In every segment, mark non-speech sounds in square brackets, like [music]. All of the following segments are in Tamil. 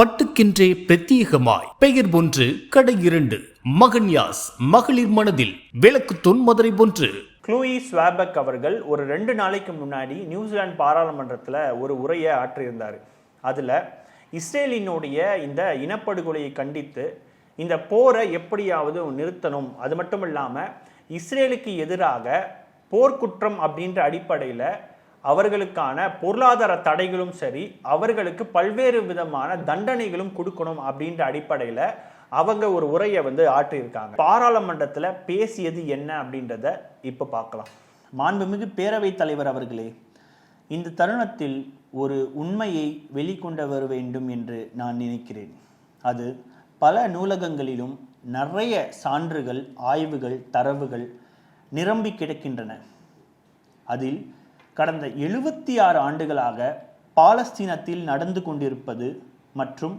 பட்டுக்கின்றே பிரத்யேகமாய். பெயர் ஒன்று கடை இரண்டு. மகன்யாஸ் மகளிர் மனதில் விளக்கு தொன்மதுரை போன்று. க்ளூயி ஸ்வாபக் அவர்கள் ஒரு ரெண்டு நாளைக்கு முன்னாடி நியூசிலாந்து பாராளுமன்றத்தில் ஒரு உரையை ஆற்றியிருந்தார். அதில் இஸ்ரேலினுடைய இந்த இனப்படுகொலையை கண்டித்து இந்த போரை எப்படியாவது நிறுத்தணும். அது மட்டும் இல்லாமல் இஸ்ரேலுக்கு எதிராக போர்க்குற்றம் அப்படின்ற அடிப்படையில் அவர்களுக்கான பொருளாதார தடைகளும் சரி அவர்களுக்கு பல்வேறு விதமான தண்டனைகளும் கொடுக்கணும் அப்படின்ற அடிப்படையில் அவங்க ஒரு உரையை வந்து ஆற்றியிருக்காங்க. பாராளுமன்றத்தில் பேசியது என்ன அப்படின்றத இப்போ பார்க்கலாம். மாண்புமிகு பேரவைத் தலைவர் அவர்களே இந்த தருணத்தில் ஒரு உண்மையை வெளிக்கொண்டு வர வேண்டும் என்று நான் நினைக்கிறேன். அது பல நூலகங்களிலும் நிறைய சான்றுகள் ஆய்வுகள் தரவுகள் நிரம்பி கிடக்கின்றன. அதில் கடந்த எழுபத்தி ஆறு ஆண்டுகளாக பாலஸ்தீனத்தில் நடந்து கொண்டிருப்பது மற்றும்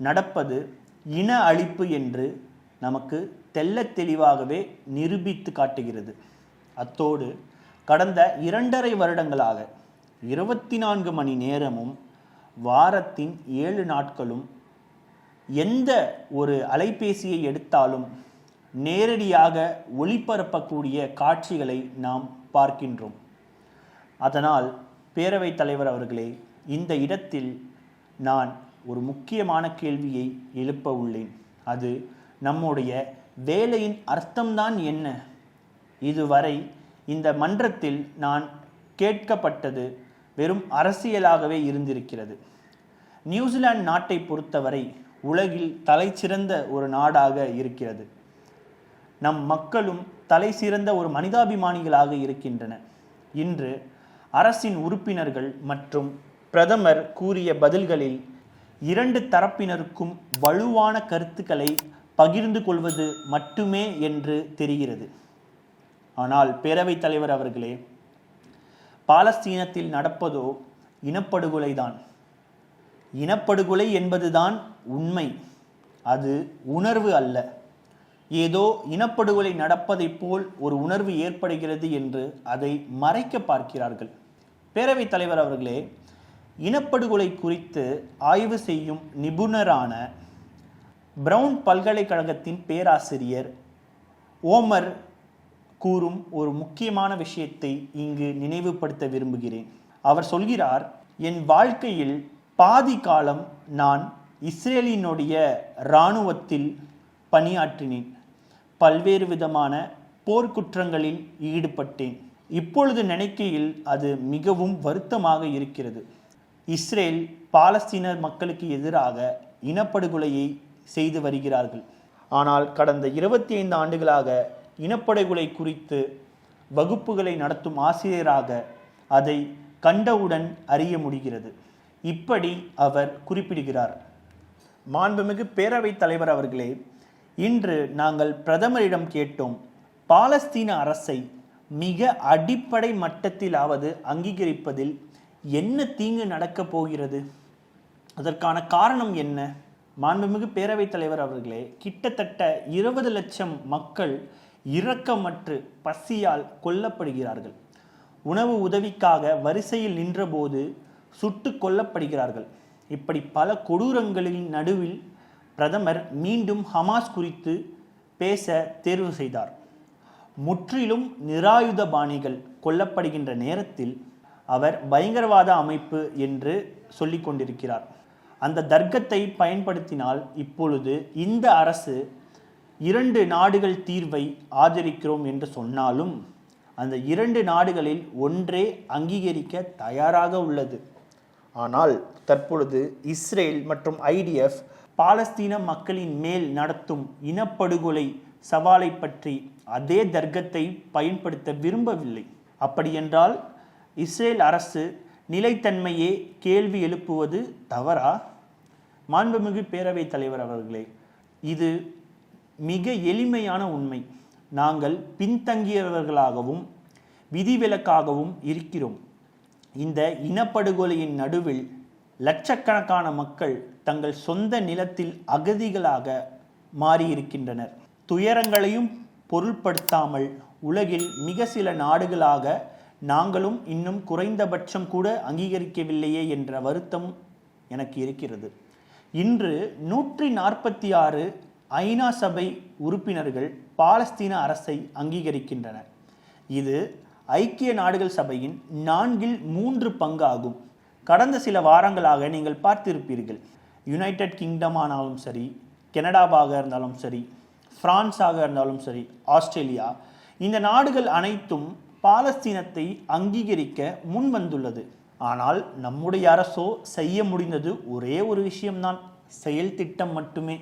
நடப்பது இன அழிப்பு என்று நமக்கு தெல்ல தெளிவாகவே நிரூபித்து காட்டுகிறது. அத்தோடு கடந்த இரண்டரை வருடங்களாக இருபத்தி நான்கு மணி நேரமும் வாரத்தின் ஏழு நாட்களும் எந்த ஒரு அலைபேசியை எடுத்தாலும் நேரடியாக ஒளிபரப்பக்கூடிய காட்சிகளை நாம் பார்க்கின்றோம். அதனால் பேரவைத் தலைவர் அவர்களே இந்த இடத்தில் நான் ஒரு முக்கியமான கேள்வியை எழுப்ப உள்ளேன். அது நம்முடைய வேலையின் அர்த்தம்தான் என்ன? இதுவரை இந்த மன்றத்தில் நான் கேட்கப்பட்டது வெறும் அரசியலாகவே இருந்திருக்கிறது. நியூசிலாந்து நாட்டை பொறுத்தவரை உலகில் தலை சிறந்த ஒரு நாடாக இருக்கிறது. நம் மக்களும் தலை சிறந்த ஒரு மனிதாபிமானிகளாக இருக்கின்றன. இன்று அரசின் உறுப்பினர்கள் மற்றும் பிரதமர் கூறிய பதில்களில் இரண்டு தரப்பினருக்கும் வலுவான கருத்துக்களை பகிர்ந்து கொள்வது மட்டுமே என்று தெரிகிறது. ஆனால் பேரவைத் தலைவர் அவர்களே பாலஸ்தீனத்தில் நடப்பதோ இனப்படுகொலைதான் இனப்படுகொலை என்பதுதான் உண்மை. அது உணர்வு அல்ல. ஏதோ இனப்படுகொலை நடப்பதைப் போல் ஒரு உணர்வு ஏற்படுகிறது என்று அதை மறைக்க பார்க்கிறார்கள். பேரவைத் தலைவர் அவர்களே இனப்படுகொலை குறித்து ஆய்வு செய்யும் நிபுணரான பிரவுன் பல்கலைக்கழகத்தின் பேராசிரியர் ஓமர் கூறும் ஒரு முக்கியமான விஷயத்தை இங்கு நினைவுபடுத்த விரும்புகிறேன். அவர் சொல்கிறார் என் வாழ்க்கையில் பாதி காலம் நான் இஸ்ரேலினுடைய இராணுவத்தில் பணியாற்றினேன். பல்வேறு விதமான போர்க்குற்றங்களில் ஈடுபட்டேன். இப்பொழுது நினைக்கையில் அது மிகவும் வருத்தமாக இருக்கிறது. இஸ்ரேல் பாலஸ்தீனர் மக்களுக்கு எதிராக இனப்படுகொலையை செய்து வருகிறார்கள். ஆனால் கடந்த இருபத்தி ஐந்து ஆண்டுகளாக இனப்படுகொலை குறித்து வகுப்புகளை நடத்தும் ஆசிரியராக அதை கண்டவுடன் அறிய முடிகிறது. இப்படி அவர் குறிப்பிடுகிறார். மாண்புமிகு பேரவைத் தலைவர் அவர்களே இன்று நாங்கள் பிரதமரிடம் கேட்டோம் பாலஸ்தீன அரசை மிக அடிப்படை மட்டத்திலாவது அங்கீகரிப்பதில் என்ன தீங்கு நடக்கப் போகிறது? அதற்கான காரணம் என்ன? மாண்புமிகு பேரவைத் தலைவர் அவர்களே கிட்டத்தட்ட இருபது லட்சம் மக்கள் இரக்கமற்று பசியால் கொல்லப்படுகிறார்கள். உணவு உதவிக்காக வரிசையில் நின்றபோது சுட்டு கொல்லப்படுகிறார்கள். இப்படி பல கொடூரங்களின் நடுவில் பிரதமர் மீண்டும் ஹமாஸ் குறித்து பேச தேர்வு செய்தார். முற்றிலும் நிராயுத பாணிகள் கொல்லப்படுகின்ற நேரத்தில் அவர் பயங்கரவாத அமைப்பு என்று சொல்லிக் கொண்டிருக்கிறார். அந்த தர்க்கத்தை பயன்படுத்தினால் இப்பொழுது இந்த அரசு இரண்டு நாடுகள் தீர்வை ஆதரிக்கிறோம் என்று சொன்னாலும் அந்த இரண்டு நாடுகளில் ஒன்றே அங்கீகரிக்க தயாராக உள்ளது. ஆனால் தற்பொழுது இஸ்ரேல் மற்றும் ஐடிஎஃப் பாலஸ்தீன மக்களின் மேல் நடத்தும் இனப்படுகொலை சவாலை பற்றி அதே தர்க்கத்தை பயன்படுத்த விரும்பவில்லை. அப்படியென்றால் இஸ்ரேல் அரசு நிலைத்தன்மையே கேள்வி எழுப்புவது தவறா? மாண்புமிகு பேரவைத் தலைவர் அவர்களே இது மிக எளிமையான உண்மை. நாங்கள் பின்தங்கியவர்களாகவும் விதிவிலக்காகவும் இருக்கிறோம். இந்த இனப்படுகொலையின் நடுவில் லட்சக்கணக்கான மக்கள் தங்கள் சொந்த நிலத்தில் அகதிகளாக மாறியிருக்கின்றனர். துயரங்களையும் பொருள்படுத்தாமல் உலகில் மிக சில நாடுகளாக நாங்களும் இன்னும் குறைந்தபட்சம் கூட அங்கீகரிக்கவில்லையே என்ற வருத்தம் எனக்கு இருக்கிறது. இன்று நூற்றி நாற்பத்தி ஆறு ஐநா சபை உறுப்பினர்கள் பாலஸ்தீன அரசை அங்கீகரிக்கின்றனர். இது ஐக்கிய நாடுகள் சபையின் நான்கில் மூன்று பங்கு ஆகும் கடந்த சில வாரங்களாக நீங்கள் பார்த்திருப்பீர்கள். யுனைடெட் கிங்டம் ஆனாலும் சரி கனடாவாக இருந்தாலும் சரி பிரான்ஸாக இருந்தாலும் சரி ஆஸ்திரேலியா இந்த நாடுகள் அனைத்தும் பாலஸ்தீனத்தை அங்கீகரிக்க முன் வந்துள்ளது ஆனால் நம்முடைய அரசோ செய்ய முடிந்தது ஒரே ஒரு விஷயம்தான் செயல் திட்டம் மட்டுமே.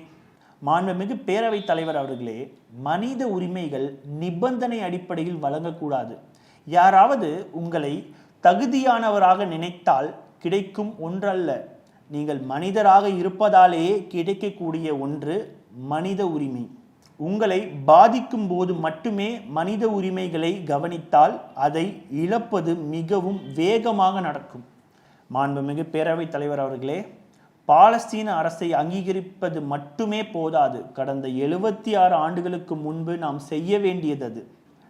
மாண்புமிகு பேரவைத் தலைவர் அவர்களே மனித உரிமைகள் நிபந்தனை அடிப்படையில் வழங்கக்கூடாது. யாராவது உங்களை தகுதியானவராக நினைத்தால் கிடைக்கும் ஒன்றல்ல. நீங்கள் மனிதராக இருப்பதாலேயே கிடைக்கக்கூடிய ஒன்று மனித உரிமை. உங்களை பாதிக்கும் போது மட்டுமே மனித உரிமைகளை கவனித்தால் அதை இழப்பது மிகவும் வேகமாக நடக்கும். மாண்புமிகு பேரவைத் தலைவர் அவர்களே பாலஸ்தீன அரசை அங்கீகரிப்பது மட்டுமே போதாது. கடந்த எழுபத்தி ஆறு ஆண்டுகளுக்கு முன்பு நாம் செய்ய வேண்டியது அது.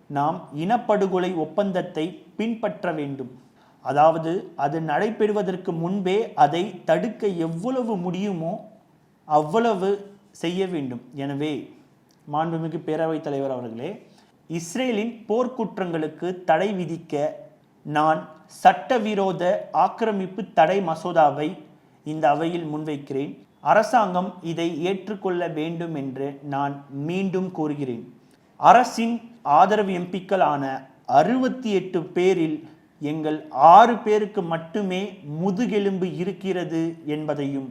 நாம் இனப்படுகொலை ஒப்பந்தத்தை பின்பற்ற வேண்டும். அதாவது அது நடைபெறுவதற்கு முன்பே அதை தடுக்க எவ்வளவு முடியுமோ அவ்வளவு செய்ய வேண்டும். எனவே மாண்புமிகு பேரவைத் தலைவர் அவர்களே இஸ்ரேலின் போர்க்குற்றங்களுக்கு தடை விதிக்க நான் சட்டவிரோத ஆக்கிரமிப்பு தடை மசோதாவை இந்த அவையில் முன்வைக்கிறேன். அரசாங்கம் இதை ஏற்றுக்கொள்ள வேண்டும் என்று நான் மீண்டும் கூறுகிறேன். அரசின் ஆதரவு எம்பிக்களான அறுபத்தி எட்டு பேரில் எங்கள் ஆறு பேருக்கு மட்டுமே முதுகெலும்பு இருக்கிறது என்பதையும்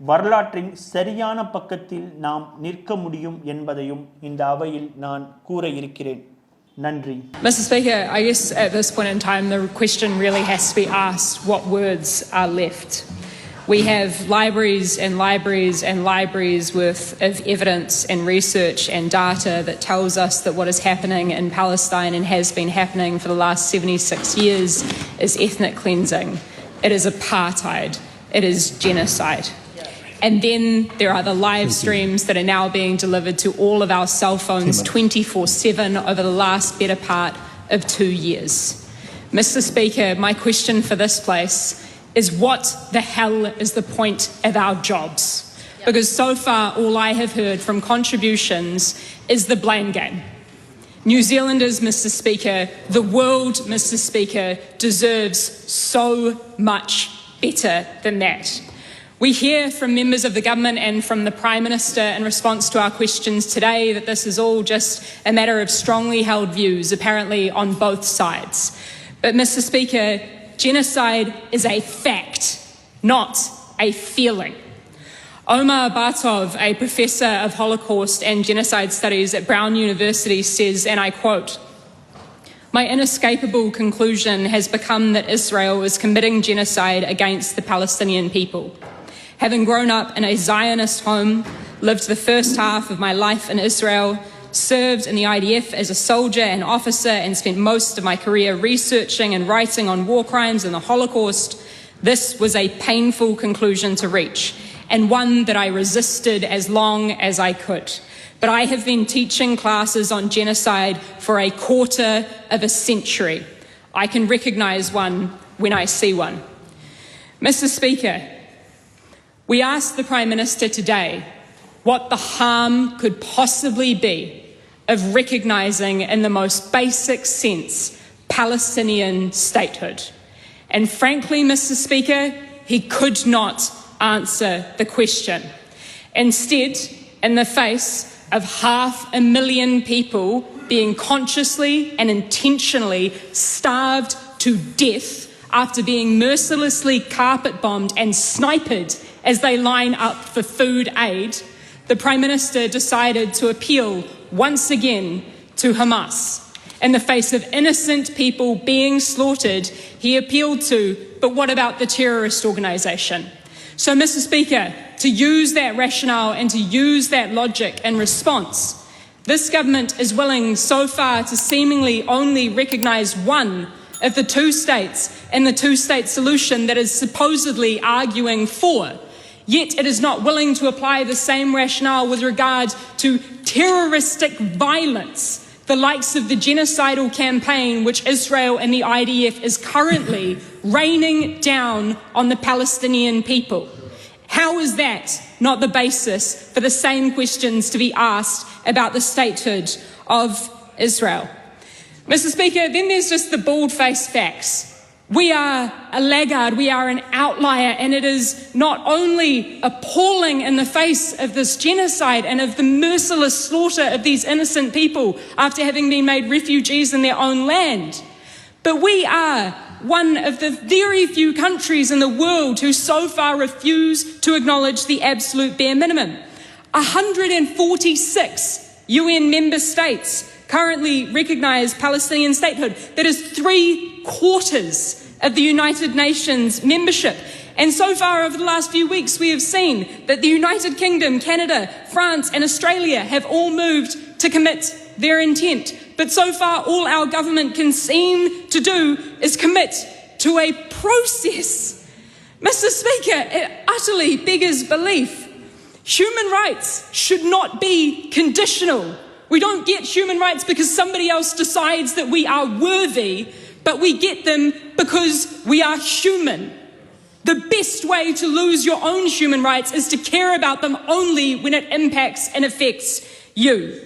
வரலாற்றின் சரியான பக்கத்தில் நாம் நிற்க முடியும் என்பதையும் இந்த அவையில் நான் கூற இருக்கிறேன் நன்றி Mr. Speaker, I guess at this point in time, the question really has to be asked what words are left. We have libraries and libraries and libraries worth of evidence and research and data that tells us that what is happening in Palestine and has been happening for the last 76 years is ethnic cleansing. It is apartheid. It is genocide. And then there are the live streams that are now being delivered to all of our cell phones 24 7 over the last better part of two years. Mr. Speaker, my question for this place is what the hell is the point of our jobs? Because so far, all I have heard from contributions is the blame game. New Zealanders, Mr. Speaker, the world, Mr. Speaker, deserves so much better than that. We hear from members of the government and from the Prime Minister in response to our questions today that this is all just a matter of strongly held views, apparently on both sides. But, Mr. Speaker, genocide is a fact, not a feeling. Omar Bartov, a professor of Holocaust and genocide studies at Brown University, says, and I quote, my inescapable conclusion has become that Israel is committing genocide against the Palestinian people. Having grown up in a Zionist home, lived the first half of my life in Israel, served in the IDF as a soldier and officer, and spent most of my career researching and writing on war crimes and the Holocaust, this was a painful conclusion to reach, and one that I resisted as long as I could. But I have been teaching classes on genocide for a quarter of a century. I can recognize one when I see one. Mr. Speaker, we asked the Prime Minister today what the harm could possibly be of recognising, in the most basic sense, Palestinian statehood. And frankly, Mr. Speaker, he could not answer the question. Instead, in the face of half a million people being consciously and intentionally starved to death after being mercilessly carpet bombed and sniped as they line up for food aid, the Prime Minister decided to appeal once again to Hamas. In the face of innocent people being slaughtered, he appealed to, but what about the terrorist organisation? So, Mr. Speaker, to use that rationale and to use that logic in response, this government is willing so far to seemingly only recognise one of the two states in the two state solution that is supposedly arguing for. Yet it is not willing to apply the same rationale with regard to terroristic violence, the likes of the genocidal campaign which Israel and the IDF is currently [laughs] raining down on the Palestinian people. How is that not the basis for the same questions to be asked about the statehood of Israel? Mr. Speaker, then there's just the bald faced facts. We are a laggard, we are an outlier, and it is not only appalling in the face of this genocide and of the merciless slaughter of these innocent people after having been made refugees in their own land, but we are one of the very few countries in the world who so far refuse to acknowledge the absolute bare minimum. 146 UN member states currently recognize Palestinian statehood. That is three quarters of the United Nations membership. And so far, over the last few weeks, we have seen that the United Kingdom, Canada, France, and Australia have all moved to commit their intent. But so far, all our government can seem to do is commit to a process. Mr. Speaker, it utterly beggars belief. Human rights should not be conditional. We don't get human rights because somebody else decides that we are worthy, but we get them because we are human. The best way to lose your own human rights is to care about them only when it impacts and affects you.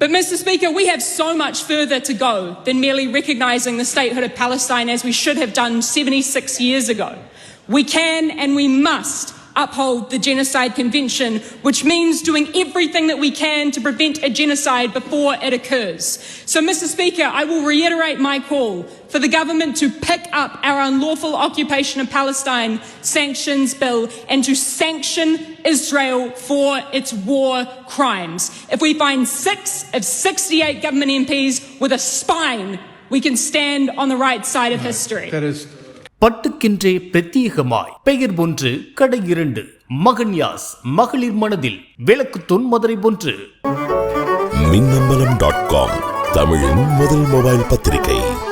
But, Mr. Speaker, we have so much further to go than merely recognising the statehood of Palestine as we should have done 76 years ago. We can and we must uphold the Genocide Convention, which means doing everything that we can to prevent a genocide before it occurs. So, Mr. Speaker, I will reiterate my call for the government to pick up our unlawful occupation of Palestine sanctions bill and to sanction Israel for its war crimes. If we find six of 68 government MPs with a spine, we can stand on the right side of history. பட்டுக்கென்றே பிரத்யேகமாய். பெயர் ஒன்று கடை இரண்டு. மகன்யாஸ் மகளிர் மனதில் விளக்கு தொன் மதுரை ஒன்று மின்னம்பலம் டாட் காம் தமிழின் முதல் மொபைல் பத்திரிகை.